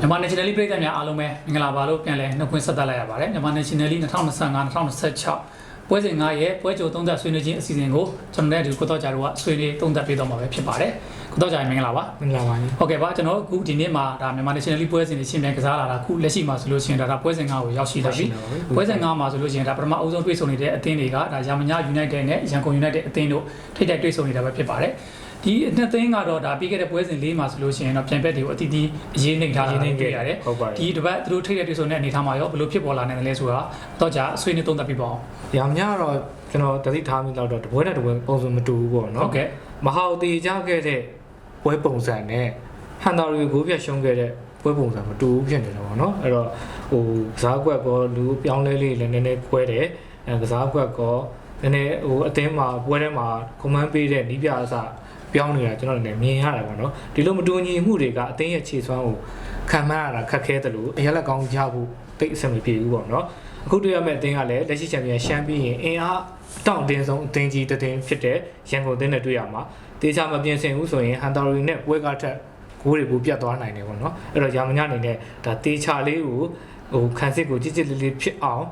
မြန်မာ National League ပြည်သက်များအားလုံးပဲမင်္ဂလာပါလို့ပြန်လည်နှုတ်ခွန်းဆက်သလိုက်ရပါတယ်မြန်မာ National League 2025-2026ပွဲစဉ်9ရဲ့ပွဲကြိုသုံးသက်ဆွေးနွေးခြင်းအစီအစဉ်ကိုကျွန်တော်တို့ဒီကိုတော့ကြာတို့ကဆွေးနွေးသုံးသက်ပေးတော့မှာပဲဖြစ်ပါတယ်ကိုတော့ကြာရင်မင်္ဂလာပါမင်္ဂလာပါညီဟုတ်ကဲ့ပါကျွန်တော်တို့အခုဒီနေ့မှာဒါမြန်မာ National League ပွဲစဉ်တွေရှင်းပြန်ကစားလာတာအခုလက်ရှိမှာဆိုလို့ရှိရင်ဒါဒါပွဲစဉ်9ကိုရောက်ရှိလာပြီပွဲစဉ်9မှာဆိုလို့ရှိရင်ဒါပထမအဦးဆုံးတွေ့ဆုံနေတဲ့အသင်းတွေကဒါရာမညာ United နဲ့ရန်ကုန် United အသင်းတို့ထိပ်တိုက်တွေ့ဆုံနေတာပဲဖြစ်ပါတယ် ဒီနှစ်သိန်းကတော့ဒါပြီးခဲ့တဲ့ပွဲစဉ်လေးမှာဆိုလို့ရှိရင်တော့ပြန်ဘက်တွေကိုအတီးတီးအရေးနှိမ်ထားတာတွေ့ရတယ်ဟုတ်ပါတယ်ဒီတစ်ပတ်သူတို့ထိတဲ့တွေ့ဆုံတဲ့အနေအထားမှာရောဘယ်လိုဖြစ်ပေါ်လာနိုင်တယ်လဲဆိုတာတော့ကြာအဆွေးနွေးသုံးသပ်ပြပါအောင်ရောင်မြတော့ကျွန်တော်တတိထားမိတော့တပွဲနဲ့တပွဲပုံစံမတူဘူးပေါ့ဟုနော်တ်ကဲ့မဟာအသေးကြခဲ့တဲ့ပွဲပုံစံနဲ့ဟန်တာရီကိုပြတ်ရှုံးခဲ့တဲ့ပွဲပုံစံမတူဘူးဖြစ်နေတယ်ပေါ့နော်အဲ့တော့ဟိုကစားကွက်ကောလူပြောင်းလဲလေးလည်းနည်းနည်းကွဲတယ်အဲကစားကွက်ကောနည်းနည်းဟိုအသင်းမှာပွဲထဲမှာကွန်မန်းပေးတဲ့နီးပြအစ ပြောင်းနေတာကျွန်တော်လည်းမြင်ရတယ်ပေါ့နော်ဒီလိုမတူညီမှုတွေကအသင်းရဲ့ခြေစွမ်းကိုခံမှန်းရတာခက်ခဲတယ်လို့အရက်လက်ကောင်းရဖို့တိတ်အဆင်မပြေဘူးပေါ့နော်အခုတွေ့ရမယ့်အသင်းကလည်းလက်ရှိချန်ပီယံရှမ်းပြီးရင်အင်အားအတောင့်တင်းဆုံးအသင်းကြီးတစ်သင်းဖြစ်တဲ့ရန်ကုန်အသင်းနဲ့တွေ့ရမှာတေချာမပြင်ဆင်ဘူးဆိုရင်ဟန်တာရီနဲ့ပွဲကားထက်ဂိုးတွေပိုပြတ်သွားနိုင်တယ်ပေါ့နော်အဲ့တော့ယာမညအနေနဲ့ဒါတေချာလေးကိုဟိုခန်းစစ်ကိုကြစ်ကြစ်လေးလေးဖြစ်အောင်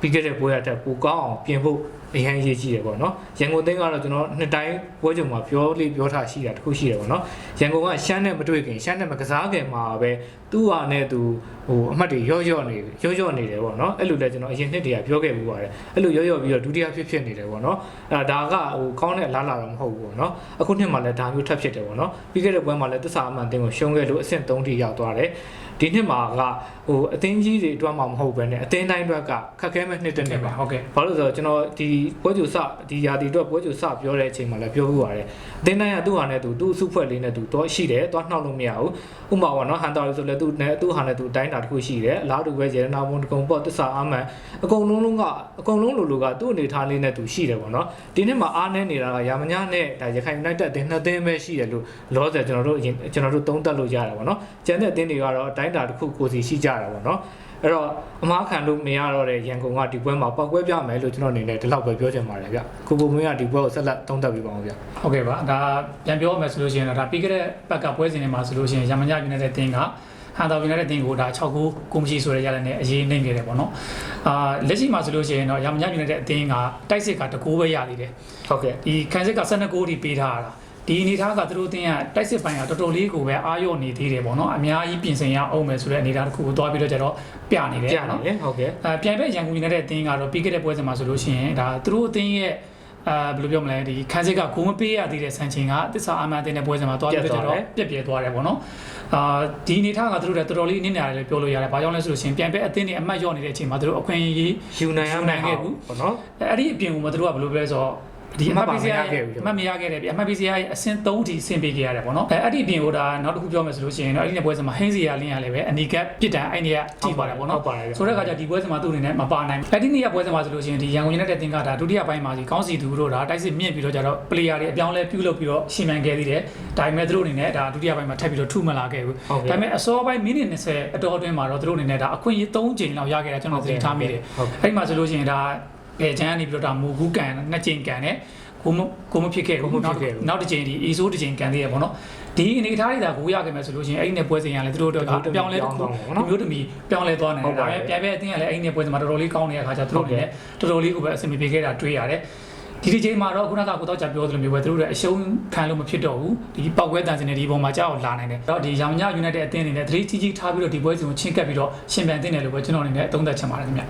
ပြီးခဲ့တဲ့ပွဲရတဲ့ပိုကောင်းအောင်ပြင်ဖို့ အရင်ရေးကြည့်ရပေါ့နော်ရန်ကုန်အသင်းကတော့ကျွန်တော်နှစ်တိုင်းပွဲကြုံမှာပြောလေးပြောထားရှိတာတခုရှိတယ်ပေါ့နော်ရန်ကုန်ကရှမ်းနဲ့မတွေ့ခင်ရှမ်းနဲ့မကစားခင်မှာပဲသူ့ဟာနဲ့သူဟိုအမှတ်တွေရော့ရော့နေရော့ရော့နေတယ်ပေါ့နော်အဲ့လိုလဲကျွန်တော်အရင်နှစ်တည်းကပြောခဲ့မှုပါတယ်အဲ့လိုရော့ရော့ပြီးတော့ဒုတိယဖြစ်ဖြစ်နေတယ်ပေါ့နော်အဲ့ဒါကဟိုကောင်းတဲ့အလားလာတော့မဟုတ်ဘူးပေါ့နော်အခုနှစ်မှာလည်းဒါမျိုးထပ်ဖြစ်တယ်ပေါ့နော်ပြီးခဲ့တဲ့ပွဲမှာလည်းတစ္ဆာအမှန်အသင်းကိုရှုံးခဲ့လို့အဆင့်3ထိရောက်သွားတယ်ဒီနှစ်မှာကဟိုအသင်းကြီးတွေအတွက်မှမဟုတ်ပဲねအသင်းတိုင်းအတွက်ကခက်ခဲမဲ့နှစ်တစ်နှစ်ပါဟုတ်ကဲ့ဘာလို့လဲဆိုတော့ကျွန်တော်ဒီပွဲကြိုစဒီယာတီအတွက်ပွဲကြိုစပြောတဲ့အချိန်မှာလည်းပြောပြပါတယ်အသင်းတိုင်းကသူ့ဟာနဲ့သူသူ့အစုဖွဲ့လေးနဲ့သူတော့ရှိတယ်တော့နှောက်လို့မရဘူးဥပမာပေါ့နော်ဟန်တာရီဆိုလည်းသူ့နဲ့သူ့ဟာနဲ့သူတိုင်းတာတစ်ခုရှိတယ်အလားတူပဲရေနာဘုံတကုံပေါ့တစ္ဆာအမှန်အကုန်လုံးလုံးကအကုန်လုံးလိုလိုကသူ့အနေထားလေးနဲ့သူရှိတယ်ပေါ့နော်ဒီနှစ်မှာအားနည်းနေတာကရာမညာနဲ့ဒါရခိုင် United အသင်းနှစ်သင်းပဲရှိတယ်လို့လောဆယ်ကျွန်တော်တို့အရင်ကျွန်တော်တို့သုံးသပ်လို့ရတယ်ပေါ့နော်ကျန်တဲ့အသင်းတွေကတော့အတိုင်းတာတစ်ခုကိုစီရှိကြတာပေါ့နော် အဲ့တော့အမားခံလို့မရတော့တဲ့ရန်ကုန်ကဒီပွဲမှာပောက်ကွဲပြမယ်လို့ကျွန်တော်အနေနဲ့ဒီလောက်ပဲပြောချင်ပါတယ်ဗျကိုပုံမင်းကဒီပွဲကိုဆက်လက်သုံးသပ်ပေးပါအောင်ဗျဟုတ်ကဲ့ပါဒါပြန်ပြောမယ်ဆိုလို့ရှိရင်တော့ဒါပြီးခဲ့တဲ့ဘက်ကပွဲစဉ်တွေမှာဆိုလို့ရှိရင်ရမညာ United တင်းကဟန်တာ United တင်းကိုဒါ6ခုကိုမရှိဆိုတဲ့ရလနဲ့အရေးနှိမ့်ခဲ့တယ်ပေါ့နော်အာလက်ရှိမှာဆိုလို့ရှိရင်တော့ရမညာ United အတင်းကတိုက်စစ်ကတကူပဲရသေးတယ်ဟုတ်ကဲ့ဒီခန်းစစ်က12ကိုထိပေးထားတာ ဒီအနေထားကသူတို့အတင်းကတိုက်စစ်ပိုင်းကတော်တော်လေးကိုပဲအာရုံနေသေးတယ်ပေါ့နော်အများကြီးပြင်ဆင်ရအောင်မယ်ဆိုတဲ့အနေထားတစ်ခုကိုတွားပြီးတော့ကျတော့ပြနေတယ်ပြနေနော်လေဟုတ်ကဲ့အဲပြိုင်ဘက်ရန်ကုန်ယူနိုက်တက်အသင်းကတော့ပြီးခဲ့တဲ့ပွဲစဉ်မှာဆိုလို့ရှိရင်ဒါသူတို့အသင်းရဲ့အာဘယ်လိုပြောမလဲဒီခန်းစစ်ကဂိုးမပေးရသေးတဲ့ဆန်ချင်းကတစ္ဆာအာမန်အသင်းတဲ့ပွဲစဉ်မှာတွားပြီးတော့ကျတော့ပြက်ပြဲသွားတယ်ပေါ့နော်အာဒီအနေထားကသူတို့လည်းတော်တော်လေးနစ်နေရတယ်လို့ပြောလို့ရတယ်။ဘာကြောင့်လဲဆိုလို့ရှိရင်ပြိုင်ဘက်အသင်းတွေအမှတ်လျော့နေတဲ့အချိန်မှာသူတို့အခွင့်အရေးယူနိုင်ရယူနိုင်ခဲ့ဘူးပေါ့နော်အဲ့ဒီအပြင်ကမှသူတို့ကဘယ်လိုပဲဆိုတော့ ဒီအမှတ်ပေးစရာအမှတ်မရခဲ့ဘူးအမှတ်မရခဲ့တယ်ဗျအမှတ်ပေးစရာရဲ့အဆင့်3ထိဆင်ပေးခဲ့ရတယ်ပေါ့နော်အဲအဲ့ဒီအပြင်ကိုဒါနောက်တစ်ခုပြောမယ်ဆိုလို့ရှိရင်တော့အဲ့ဒီနေ့ပွဲစဉ်မှာဟင်းစီယာလင်းရလည်းပဲအနီကပ်ပြစ်ဒဏ်အဲ့ဒီကကြည့်ပါတယ်ပေါ့နော်ဟုတ်ပါတယ်ဗျဆိုတဲ့အခါကျဒီပွဲစဉ်မှာသူ့အနေနဲ့မပါနိုင်ဘူးအဲ့ဒီနေ့ကပွဲစဉ်မှာဆိုလို့ရှိရင်ဒီရန်ကုန် United တင်ကဒါဒုတိယပိုင်းမှာဒီကောင်းစီသူတို့ဒါတိုက်စစ်မြင့်ပြီးတော့ကြတော့ player တွေအပြောင်းလဲပြုလုပ်ပြီးတော့ရှင်မြန်ခဲ့သေးတယ်ဒါပေမဲ့သူတို့အနေနဲ့ဒါဒုတိယပိုင်းမှာထပ်ပြီးတော့ထုမလာခဲ့ဘူးဟုတ်ဒါကဲ့ပေမဲ့အစောပိုင်းမိနစ်20အတော်အတွင်းမှာတော့သူတို့အနေနဲ့ဒါအခွင့်အရေး3ချိန်လောက်ရခဲ့တာကျွန်တော်သတိထားမိတယ်ဟုတ်အဲ့ဒီမှာဆိုလို့ရှိရင်ဒါ အဲချမ်းကနေပြီးတော့ဒါမူကူးကန်နှစ်ချိန်ကန်တယ်ကိုမကိုမဖြစ်ခဲ့ဘူးနောက်နောက်တစ်ချိန်ဒီအီဆိုးတစ်ချိန်ကန်သေးရပေါ့နော်ဒီအနေထားတွေဒါကိုရခဲ့မယ်ဆိုလို့ရှိရင်အဲ့ဒီနဲ့ပွဲစဉ်ရလဲသူတို့တို့ကအပြောင်းလဲတစ်ခုမျိုးတမီပြောင်းလဲသွားနိုင်တယ်ဒါပေမဲ့ပြိုင်ပဲအတင်းကလည်းအဲ့ဒီနဲ့ပွဲစဉ်မှာတော်တော်လေးကောင်းနေတဲ့အခါကျသူတို့လည်းတော်တော်လေးကိုပဲအဆင်ပြေခဲ့တာတွေ့ရတယ်ဒီဒီချိန်မှာတော့ခုနကကိုတော့ကြာပြောသလိုမျိုးပဲသူတို့လည်းအရှုံးခံလို့မဖြစ်တော့ဘူးဒီပောက်ကွဲတန်စင်တွေဒီပုံမှာကြောက်လာနိုင်တယ်တော့ဒီရောင်ညယူနိုက်တက်အသင်းအနေနဲ့သတိကြီးကြီးထားပြီးတော့ဒီပွဲစဉ်ကိုချင်းကပ်ပြီးတော့ရှင်ပြန်တင်တယ်လို့ပဲကျွန်တော်အနေနဲ့အသုံးသပ်ချင်ပါတယ်ခင်ဗျ